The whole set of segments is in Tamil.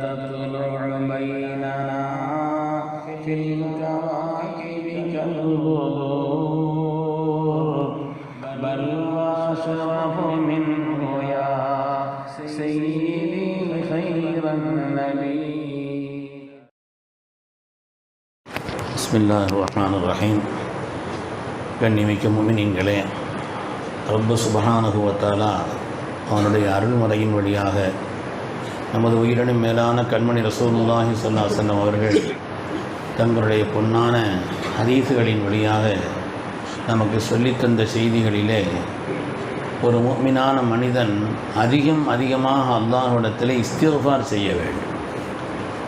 تطلع بيننا في الكواكب كالبدور وأشرف منه يا سيدي خير النبي بسم الله الرحمن الرحيم கண்ணிமிக்க முமினின்களே ரப்பு சுபஹானுகுவத்தாலா அவனுடைய அருள்முறையின் வழியாக நமது உயிரினும் மேலான கண்மணி ரசூலுல்லாஹி சொல்லாசன் அவர்கள் தங்களுடைய பொன்னான ஹதீஸுகளின் வழியாக நமக்கு சொல்லித்தந்த செய்திகளிலே ஒரு மீனான மனிதன் அதிகம் அதிகமாக அல்லாஹ்விடத்தில் இஸ்திஃபார் செய்ய வேண்டும்.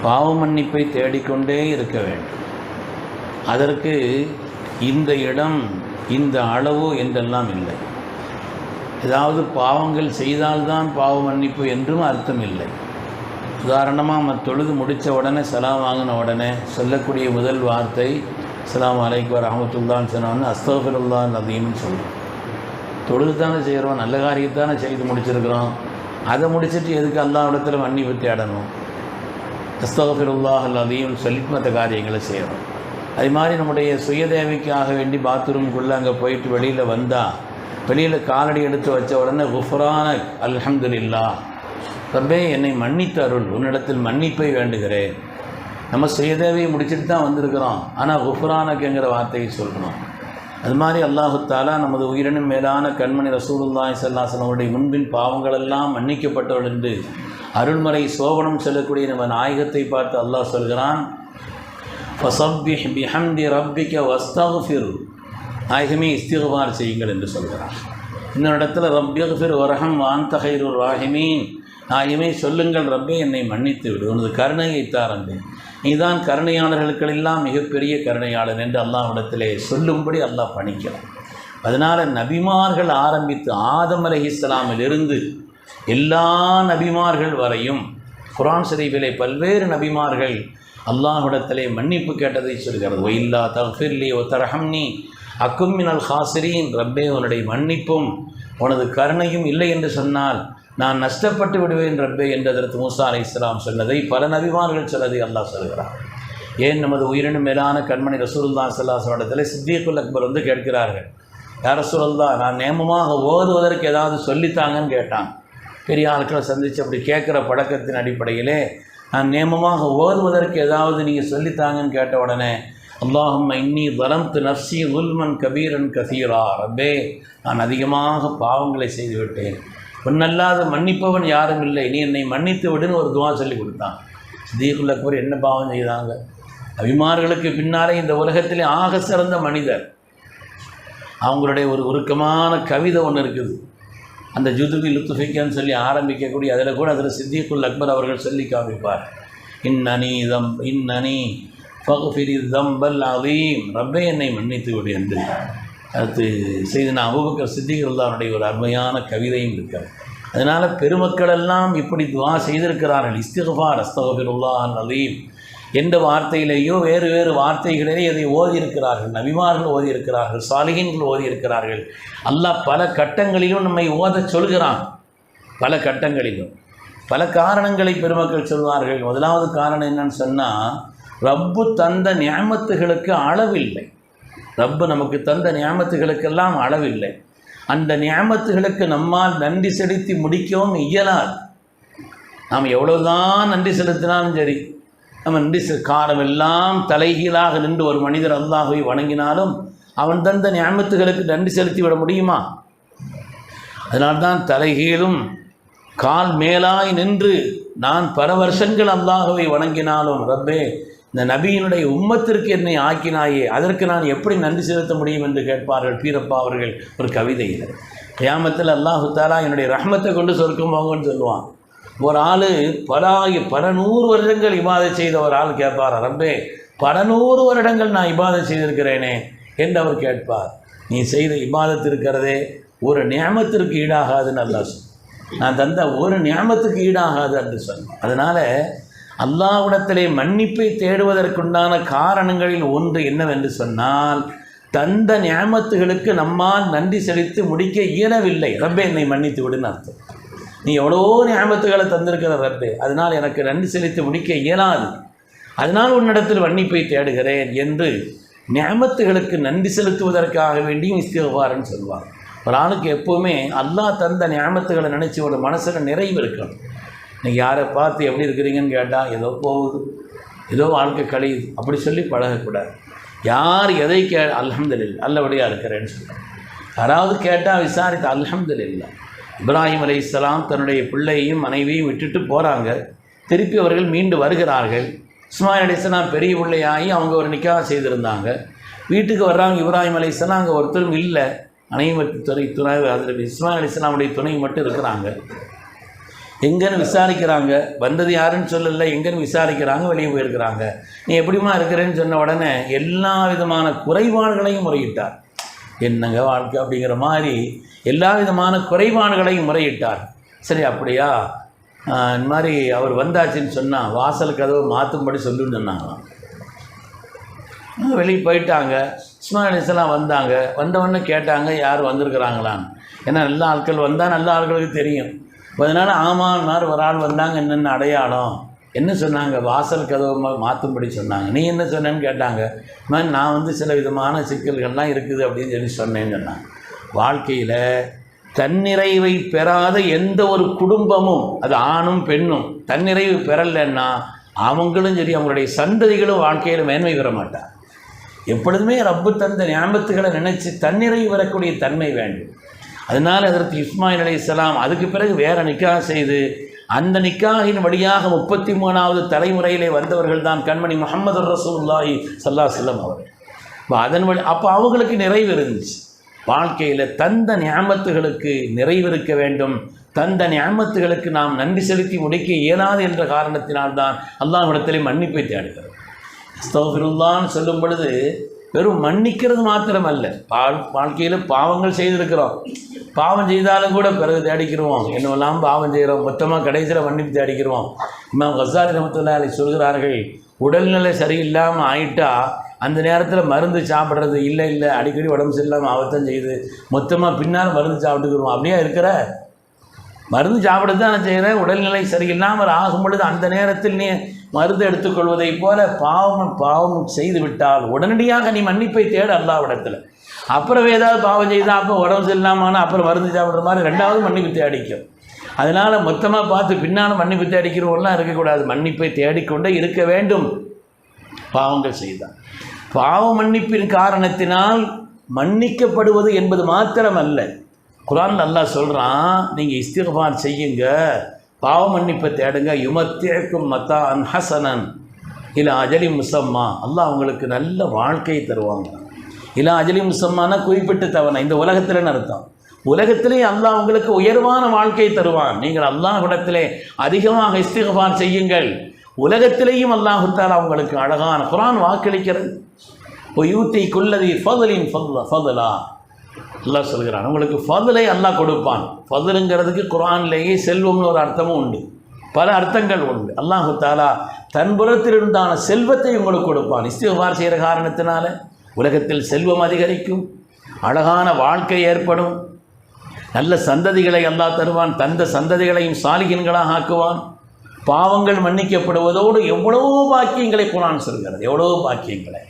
பாவ மன்னிப்பை தேடிக்கொண்டே இருக்க வேண்டும். அதற்கு இந்த இடம் இந்த அளவு என்றெல்லாம் இல்லை. ஏதாவது பாவங்கள் செய்தால்தான் பாவ மன்னிப்பு என்றும் அர்த்தம் இல்லை. உதாரணமாக நம்ம தொழுது முடித்த உடனே சலாம் வாங்கின உடனே சொல்லக்கூடிய முதல் வார்த்தை சலாம் அலைக்கும் வரஹமத்துல்லான்னு சொன்னோன்னு அஸ்தஃபிருல்லான் அதையும் சொல்லுவோம் தொழுது தானே செய்கிறோம் நல்ல காரியத்தானே செய்து முடிச்சிருக்கிறோம். அதை முடிச்சிட்டு எதுக்கு அல்லாஹ்விடத்துல மன்னிப்பு தேடணும் அஸ்தகஃபிருல்லாஹ் அதையும் சொல்லி மற்ற காரியங்களை செய்கிறோம் அது மாதிரி நம்முடைய சுயதேவிக்காக வேண்டி பாத்ரூம்குள்ளே அங்கே போயிட்டு வெளியில் வந்தால் வெளியில் காலடி எடுத்து வச்ச உடனே குஃப்ரான அல்ஹம்துலில்லா ரப்பே என்னை மன்னித்தருள் உன்னிடத்தில் மன்னிப்பை வேண்டுகிறேன். நம்ம சுயதேவையை முடிச்சுட்டு தான் வந்திருக்கிறோம். ஆனால் குஃப்ரானக்குங்கிற வார்த்தையை சொல்கிறோம் அது மாதிரி அல்லாஹுத்தாலா நமது உயிரினும் மேலான கண்மணி ரசூலுல்லாஹி ஸல்லல்லாஹு முன்பின் பாவங்களெல்லாம் மன்னிக்கப்பட்டவள் என்று அருள்மறை சோபனம் செல்லக்கூடிய நம்ம நாயகத்தை பார்த்து அல்லாஹ் சொல்கிறான். பிஹம்தி ரப்பிக்க வஸ்தஃபிர். நாயகமே இஸ்திகுபார் செய்யுங்கள் என்று சொல்கிறான். இன்னொரு இடத்துல ரப்பியஃபிர் வரஹம் வாந்த ஹைருர் ராஹிமீன். நாயகமே சொல்லுங்கள் ரப்பே என்னை மன்னித்து விடு. உனது கருணையை தாரண்டு நீதான் கருணையாளர்களுக்கெல்லாம் மிகப்பெரிய கருணையாளன் என்று அல்லாஹ்விடத்திலே சொல்லும்படி அல்லாஹ் பணிக்கிறான். அதனால் நபிமார்கள் ஆரம்பித்து ஆதம் அலை இஸ்லாமிலிருந்து எல்லா நபிமார்கள் வரையும் குரான் ஷரீஃபிலே பல்வேறு நபிமார்கள் அல்லாஹ்விடத்திலே மன்னிப்பு கேட்டதை சொல்கிறது. ஒயில்லா தஃபிர்லி ஒ தரஹம்னி அக்கும் மினல் ஹாசிரீன். ரப்பே உன்னுடைய மன்னிப்பும் உனது கருணையும் இல்லை என்று சொன்னால் நான் நஷ்டப்பட்டு விடுவேன் ரப்பே என்றதற்கு மூசா அலை இஸ்லாம் சொன்னதை பல நபிமார்கள் சொன்னதை அல்லாஹ் சொல்கிறார் ஏன் நமது உயிரினும் மேலான கண்மணி ரசூலுல்லா சல்லாஹ் இடத்துல சித்தியக்குல் அக்பர் வந்து கேட்கிறார்கள். யார் ரசூலுல்லா நான் நேமமாக ஓதுவதற்கு ஏதாவது சொல்லித்தாங்கன்னு கேட்டான். பெரிய ஆட்களை சந்தித்து அப்படி கேட்குற பழக்கத்தின் அடிப்படையிலே நான் நேமமாக ஓதுவதற்கு ஏதாவது நீங்கள் சொல்லித்தாங்கன்னு கேட்ட உடனே அல்லாஹும் இன்னி வலம்து நஃப்சி உல்மன் கபீரன் கசீரா. ரப்பே நான் அதிகமாக பாவங்களை செய்து விட்டேன் உன்னல்லாத மன்னிப்பவன் யாரும் இல்லை. நீ என்னை மன்னித்து விடுன்னு ஒரு துவா சொல்லி கொடுத்தான். சித்திகுல் அக்பர் என்ன பாவம் செய்தாங்க? அபிமார்களுக்கு பின்னாலே இந்த உலகத்திலே ஆக சிறந்த மனிதர். அவங்களுடைய ஒரு உருக்கமான கவிதை ஒன்று இருக்குது. அந்த ஜுதுபி லுத்துஃபிக்கன்னு சொல்லி ஆரம்பிக்கக்கூடிய அதில் கூட அதில் சித்திகுல் அக்பர் அவர்கள் சொல்லி காமிப்பார். இன்னனி தம் இன்னனி ஃபகுஃபிரி தம்பல் அதீம் ரப்பே என்னை மன்னித்து விடு என்று. அடுத்து நான் அபுபக்கர் சித்திகருல்லாருடைய ஒரு அருமையான கவிதையும் இருக்கார் அதனால் பெருமக்களெல்லாம் இப்படி துவா செய்திருக்கிறார்கள். இஸ்திஃபார் அஸ்தகபிருல்லா நலீம் என்ற வார்த்தையிலேயோ வேறு வேறு வார்த்தைகளிலே இதை ஓதியிருக்கிறார்கள். நபிமார்கள் ஓதியிருக்கிறார்கள் சாலிகின்கள் ஓதியிருக்கிறார்கள். அல்லாஹ் பல கட்டங்களிலும் நம்மை ஓதச் சொல்கிறான். பல கட்டங்களிலும். பல காரணங்களை பெருமக்கள் சொல்வார்கள். முதலாவது காரணம் என்னன்னு சொன்னால் ரப்பு தந்த நியமத்துகளுக்கு அளவில்லை. ரப்பு நமக்கு தந்த நியாமத்துகளுக்கெல்லாம் அளவில்லை. அந்த நியாமத்துகளுக்கு நம்மால் நன்றி செலுத்தி முடிக்கவும் இயலாது. நாம் எவ்வளோதான் நன்றி செலுத்தினாலும் சரி நம்ம நன்றி செ காலமெல்லாம் தலைகீழாக நின்று ஒரு மனிதர் அல்லாஹை வணங்கினாலும் அவன் தந்த நியாமத்துகளுக்கு நன்றி செலுத்தி விட முடியுமா? அதனால்தான் தலைகீழும் கால் மேலாய் நின்று நான் பல வருஷங்கள் அல்லாஹுவை வணங்கினாலும் ரப்பே இந்த நபியினுடைய உம்மத்திற்கு என்னை ஆக்கினாயே அதற்கு நான் எப்படி நன்றி செலுத்த முடியும் என்று கேட்பார்கள் பீரப்பா அவர்கள் ஒரு கவிதையில். கியாமத்தில் அல்லாஹு தாலா என்னுடைய ரஹ்மத்தை கொண்டு சொர்க்கம் போங்கன்னு சொல்லுவான். ஒரு ஆள் பல பல நூறு வருடங்கள் இபாதை செய்த ஒரு ஆள் கேட்பார் ரப்பே பல நூறு வருடங்கள் நான் இபாதை செய்திருக்கிறேனே என்று அவர் கேட்பார். நீ செய்த இபாதத்து இருக்கிறதே ஒரு நியமத்திற்கு ஈடாகாதுன்னு அல்லாஹ் சொன்னான். நான் தந்த ஒரு நியமத்துக்கு ஈடாகாது என்று சொன்னேன். அதனால் அல்லாவிடத்திலே மன்னிப்பை தேடுவதற்குண்டான காரணங்களில் ஒன்று என்னவென்று சொன்னால் தந்த நியமத்துகளுக்கு நம்மால் நன்றி செலுத்தி முடிக்க இயலவில்லை. ரப்பே என்னை மன்னித்து விடுன்னு அர்த்தம். நீ எவ்வளோ நியமத்துகளை தந்திருக்கிற ரப்பே அதனால் எனக்கு நன்றி செலுத்தி முடிக்க இயலாது. அதனால் உன்னிடத்தில் மன்னிப்பை தேடுகிறேன் என்று நியமத்துகளுக்கு நன்றி செலுத்துவதற்காக வேண்டியும் இஸ்திகாரன்னு சொல்லுவார் ஒரு ஆளுக்கு எப்போவுமே அல்லாஹ் தந்த நியமத்துகளை நினச்சி ஒரு மனசில் நிறைவு இருக்கணும். நீங்கள் யாரை பார்த்து எப்படி இருக்கிறீங்கன்னு கேட்டால் ஏதோ போகுது. ஏதோ வாழ்க்கை கழியுது. அப்படி சொல்லி பழகக்கூடாது. யார் எதை கே அல்ஹம்துலில் நல்லபடியாக இருக்கிறேன்னு சொல்கிறேன் யாராவது கேட்டால் விசாரித்து அல்ஹம்துலில்லா. இப்ராஹிம் அலி இஸ்லாம் தன்னுடைய பிள்ளையையும் மனைவியும் விட்டுட்டு போகிறாங்க திருப்பி அவர்கள் மீண்டு வருகிறார்கள். இஸ்மாயில் அலி இஸ்லாம் பெரிய பிள்ளையாகி அவங்க ஒரு நிக்காக செய்திருந்தாங்க. வீட்டுக்கு வர்றாங்க. இப்ராஹிம் அலி இஸ்லாம் அங்கே ஒருத்தரும் இல்லை. அனைவருக்கு துணை துணை அதில் இஸ்மாயில் அலி இஸ்லாமுடைய துணை மட்டும் இருக்கிறாங்க. எங்கேன்னு விசாரிக்கிறாங்க. வந்தது யாருன்னு சொல்லலை எங்கேன்னு விசாரிக்கிறாங்க வெளியே போயிருக்கிறாங்க. நீ எப்படிமா இருக்கிறேன்னு சொன்ன உடனே எல்லா விதமான குறைபாடுகளையும் முறையிட்டார். என்னங்க வாழ்க்கை அப்படிங்கிற மாதிரி எல்லா விதமான குறைபாடுகளையும் முறையிட்டார். சரி அப்படியா? இந்த மாதிரி அவர் வந்தாச்சுன்னு சொன்னால் வாசல் கதவை மாற்றும்படி சொல்லுன்னு சொன்னாங்களாம். வெளியே போயிட்டாங்க. இஸ்மாயில் வந்தாங்க. வந்தவொடனே கேட்டாங்க யார் வந்திருக்கிறாங்களான்னு ஏன்னா நல்ல ஆட்கள் வந்தால் நல்ல ஆட்களுக்கு தெரியும். அதனால் ஆமான்னார் ஒரு ஆள் வந்தாங்க என்னென்ன அடையாளம்? என்ன சொன்னாங்க? வாசல் கதவு மாற்றும்படி சொன்னாங்க. நீ என்ன சொன்னேன்னு கேட்டாங்க. மாதிரி நான் வந்து சில விதமான சிக்கல்கள்லாம் இருக்குது அப்படின்னு சொல்லி சொன்னேன்னு சொன்னாங்க. வாழ்க்கையில் தன்னிறைவை பெறாத எந்த ஒரு குடும்பமும் அது ஆணும் பெண்ணும் தன்னிறைவு பெறலைன்னா அவங்களும் சரி அவங்களுடைய சந்ததிகளும் வாழ்க்கையில் மேன்மை பெற மாட்டார் எப்பொழுதுமே ரப்பு தந்த ஞாபகத்துகளை நினைச்சு தன்னிறைவு வரக்கூடிய தன்மை வேண்டும். அதனால் அதற்கு இஸ்மாயில் அலைஹிஸ்ஸலாம் அதுக்கு பிறகு வேறு நிக்காக செய்து அந்த நிக்காகின் வழியாக முப்பத்தி மூணாவது தலைமுறையிலே வந்தவர்கள் தான் கண்மணி முகமது ரசூல்லாஹி சல்லா செல்லம் அவர்கள். இப்போ அதன் வழி அப்போ அவங்களுக்கு நிறைவு இருந்துச்சு. வாழ்க்கையில் தந்த ஞாபகத்துகளுக்கு நிறைவு இருக்க வேண்டும். தந்த ஞாபகத்துகளுக்கு நாம் நன்றி செலுத்தி முடிக்க இயலாது என்ற காரணத்தினால்தான் அல்லாஹ்விடத்திலே மன்னிப்பை தேடுகிறோம் அஸ்தகுல்லான்னு சொல்லும் பொழுது வெறும் மன்னிக்கிறது மாத்திரம் அல்ல பா வாழ்க்கையில் பாவங்கள் செய்திருக்கிறோம். பாவம் செய்தாலும் கூட பிறகு தேடிக்கிடுவோம் என்னவெல்லாம் பாவம் செய்கிறோம்? மொத்தமாக கடைசியில் மன்னிப்பு தேடிக்கிடுவோம் இமாம் கசாரி ரமத்துல்லாலை சொல்கிறார்கள் உடல்நிலை சரியில்லாமல் ஆயிட்டா அந்த நேரத்தில் மருந்து சாப்பிட்றது இல்லை இல்லை. அடிக்கடி உடம்பு சரியில்லாமல் ஆபத்தம் செய்யுது. மொத்தமாக பின்னால் மருந்து சாப்பிட்டுக்கிறோம் அப்படியே இருக்கிற? மருந்து சாப்பிட தான் நான் செய்கிறேன் உடல்நிலை சரியில்லாமல் ஆகும் பொழுது அந்த நேரத்தில் நீ மருந்து எடுத்துக்கொள்வதைப் போல பாவம் பாவம் செய்து விட்டால் உடனடியாக நீ மன்னிப்பை தேடு அல்லாவிடத்தில் அப்புறம் ஏதாவது பாவம் செய்தால் அப்போ உடம்பு சரியில்லாமல் அப்புறம் மருந்து சாப்பிட்ற மாதிரி ரெண்டாவது மன்னிப்பு தேடிக்கும். அதனால் மொத்தமாக பார்த்து பின்னால் மன்னிப்பு தேடிக்கிறவங்களாம் இருக்கக்கூடாது. மன்னிப்பை தேடிக்கொண்டே இருக்க வேண்டும். பாவங்கள் செய்தால் பாவ மன்னிப்பின் காரணத்தினால் மன்னிக்கப்படுவது என்பது மாத்திரமல்ல. குரான் நல்லா சொல்கிறான் நீங்கள் இஸ்திகபார் செய்யுங்க. பாவ மன்னிப்பை தேடுங்க. யுமத்தேக்கும் மத்தா அன் ஹசனன். இல்லை அஜலி முசம்மா. அல்லாஹ் அவங்களுக்கு நல்ல வாழ்க்கையை தருவாங்க. இல்லை அஜலி முசம்மானா குறிப்பிட்ட தவணை. இந்த உலகத்தில்னு அர்த்தம்? உலகத்திலே அல்லாஹ் உங்களுக்கு உயர்வான வாழ்க்கையை தருவான். நீங்கள் அல்லாஹ்விடத்திலே அதிகமாக இஸ்திகபார் செய்யுங்கள். உலகத்திலேயும் அல்லாஹுத்தால் அவங்களுக்கு அழகான குரான் வாக்களிக்கிறது. யூத்தை குல்லதி ஃபதலின் ஃபதுலா ஃபதுலா. அல்லாஹ் சொல்கிறான் உங்களுக்கு ஃபதுலை அல்லாஹ் கொடுப்பான். ஃபதுலுங்கிறதுக்கு குரான்லேயே செல்வம்னு ஒரு அர்த்தமும் உண்டு. பல அர்த்தங்கள் உண்டு. அல்லாஹு தாலா தன் இருந்தான செல்வத்தை உங்களுக்கு கொடுப்பான். இஸ்திகார் செய்கிற காரணத்தினால உலகத்தில் செல்வம் அதிகரிக்கும் அழகான வாழ்க்கை ஏற்படும். நல்ல சந்ததிகளை அல்லாஹ் தருவான். தந்த சந்ததிகளையும் சாலிகின்களாக ஆக்குவான். பாவங்கள் மன்னிக்கப்படுவதோடு எவ்வளவோ பாக்கியங்களை குரான் சொல்கிறது. எவ்வளவோ பாக்கியங்களை.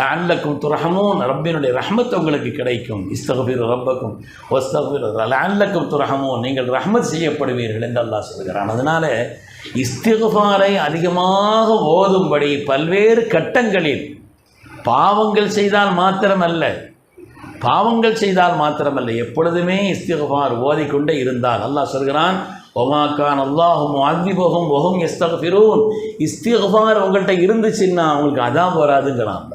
லால்லக்கும் துரஹமூன் ரப்பினுடைய ரஹ்மத் உங்களுக்கு கிடைக்கும். இஸ்தகபீர் ரப்பக்கும் ஒஸ்தகபீர் லால்லக்கும் துரஹமூன் நீங்கள் ரஹ்மத் செய்யப்படுவீர்கள் என்று அல்லாஹ் சொல்கிறான். அதனால் இஸ்திகுபாரை அதிகமாக ஓதும்படி பல்வேறு கட்டங்களில் பாவங்கள் செய்தால் மாத்திரமல்ல பாவங்கள் செய்தால் மாத்திரமல்ல எப்பொழுதுமே இஸ்திகபார் ஓதிக்கொண்டே இருந்தால். அல்லாஹ் சொல்கிறான் ஒமாக்கான் அல்லாஹும் அதிபகும் ஒகும் இஸ்தகபிரூன் இஸ்திகபார் உங்கள்கிட்ட இருந்துச்சுன்னா உங்களுக்கு அதான் வராதுங்கிறான்.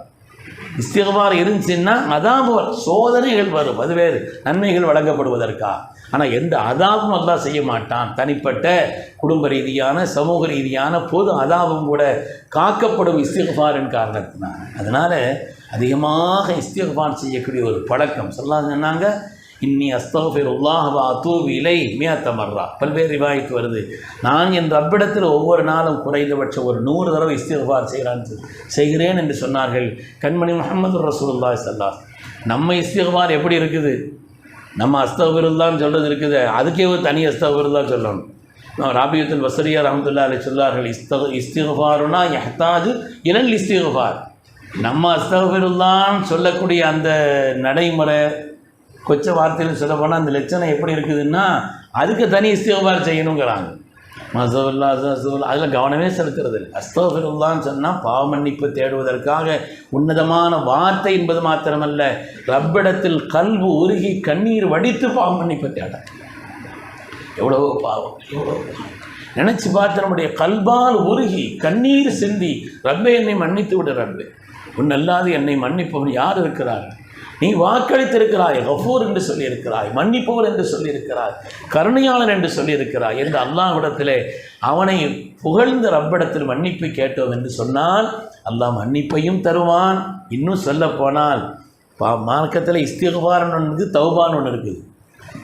இஸ்திகபார் இருந்துச்சுன்னா அதான் போல் சோதனைகள் வரும். அது வேறு. நன்மைகள் வழங்கப்படுவதற்கா? ஆனால் எந்த அதாவும் அல்லா செய்ய மாட்டான். தனிப்பட்ட குடும்ப ரீதியான சமூக ரீதியான பொது அதாவும் கூட காக்கப்படும் இஸ்திகபாரின் காரணத்தினால். அதனால் அதிகமாக இஸ்திகபார் செய்யக்கூடிய ஒரு பழக்கம். சொல்லாது சொன்னாங்க இன்னி அஸ்தஃபிருல்லாஹ் வ அத்தூபு இலை மியாத்தமர்ரா பல்வேறு ரிவாய்க்கு வருது. நான் என் ரப்பிடத்தில் ஒவ்வொரு நாளும் குறைந்தபட்சம் ஒரு நூறு தடவை இஸ்திஃபார் செய்கிறான் செய்கிறேன் என்று சொன்னார்கள். கண்மணி முகமது ரசூலுல்லாஹி சல்லா நம்ம இஸ்திஃபார் எப்படி இருக்குது? நம்ம அஸ்தஃபிருல்லான்னு சொல்கிறது இருக்குது. அதுக்கே ஒரு தனி அஸ்தஃபிருல்லா சொல்லணும். ராபியத்துல் வசரியா ரஹமத்துல்லா அலி சொல்லார்கள் இஸ்தக இஸ்திஃபாருனா எஹ்தாது இனல் இஸ்திஃபார் நம்ம அஸ்தஃபிருல்லான்னு சொல்லக்கூடிய அந்த நடைமுறை கொச்ச வார்த்தையில் சொல்ல போனால் அந்த லட்சணம் எப்படி இருக்குதுன்னா அதுக்கு தனி இஸ்திஃபார் செய்யணுங்கிறாங்க. மசவுல்லா அசவுல்லா அதில் கவனமே செலுத்துறது இல்லை அஸ்தோஃபிருல்லான்னு சொன்னால் பாவ மன்னிப்பு தேடுவதற்காக உன்னதமான வார்த்தை என்பது மாத்திரமல்ல ரப்பிடத்தில் கல்வு உருகி கண்ணீர் வடித்து பாவ மன்னிப்பு தேட. எவ்வளவோ பாவம் எவ்வளோ நினச்சி பார்த்து நம்முடைய கல்பால் உருகி கண்ணீர் சிந்தி ரப்பே என்னை மன்னித்து விடு ரப்பே. உன்னல்லாது என்னை மன்னிப்பவன் யார் இருக்கிறார்கள் நீ வாக்களித்திருக்கிறாய் கஃபூர் என்று சொல்லியிருக்கிறாய் மன்னிப்பவர் என்று சொல்லியிருக்கிறாய் கருணையாளன் என்று சொல்லியிருக்கிறாய் என்று அல்லாஹ்விடத்திலே அவனை புகழ்ந்த ரப்பிடத்தில் மன்னிப்பு கேட்டோம் என்று சொன்னால் அல்லாஹ் மன்னிப்பையும் தருவான். இன்னும் சொல்ல போனால் பா மார்க்கத்தில் இஸ்திகபாரன் ஒன்று இருக்குது தௌபான் ஒன்று இருக்குது.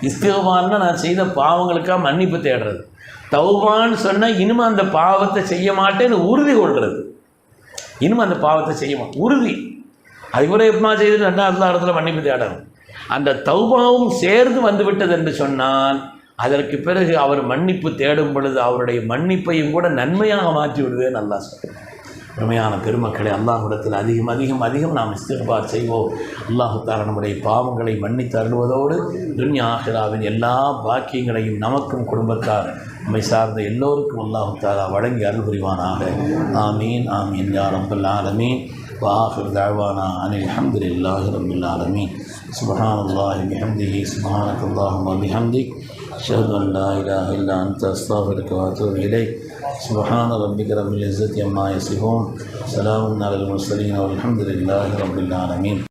இஸ்திகபான்னா நான் செய்த பாவங்களுக்காக மன்னிப்பு தேடுறது. தௌபான்னு சொன்னால் இனிமே அந்த பாவத்தை செய்ய மாட்டேன்னு உறுதி கொள்வது இனிமே அந்த பாவத்தை செய்ய மாட்டேன். உறுதி. அதுக்குள்ள எப்பமா செய்து ரெண்டாவது இடத்துல மன்னிப்பு தேடணும். அந்த தௌபாவும் சேர்ந்து வந்துவிட்டது என்று சொன்னால் அதற்கு பிறகு அவர் மன்னிப்பு தேடும் பொழுது அவருடைய மன்னிப்பையும் கூட நன்மையாக மாற்றி விடுவேன் நல்லா சொல்கிறேன் உண்மையான பெருமக்களை அல்லாஹிடத்தில் அதிகம் அதிகம் அதிகம் நாம் இஸ்திர்பார் செய்வோம். அல்லாஹுத்தார நம்முடைய பாவங்களை மன்னித்து அருள்வதோடு துன்யா ஆஹிராவின் எல்லா பாக்கியங்களையும் நமக்கும் குடும்பத்தார் நம்மை சார்ந்த எல்லோருக்கும் அல்லாஹு தாலா வழங்கி அருள் புரிவானாக ஆமீன் ஆமீன் யா ரப்பல் ஆலமீன் وآخر دعوانا أن الحمد لله رب العالمين سبحان الله بحمده سبحانك اللهم وبحمدك أشهد أن لا إله إلا أنت أستغفرك وأتوب إليك سبحان ربك رب العزة عما يصفون سلام على المرسلين والحمد لله رب العالمين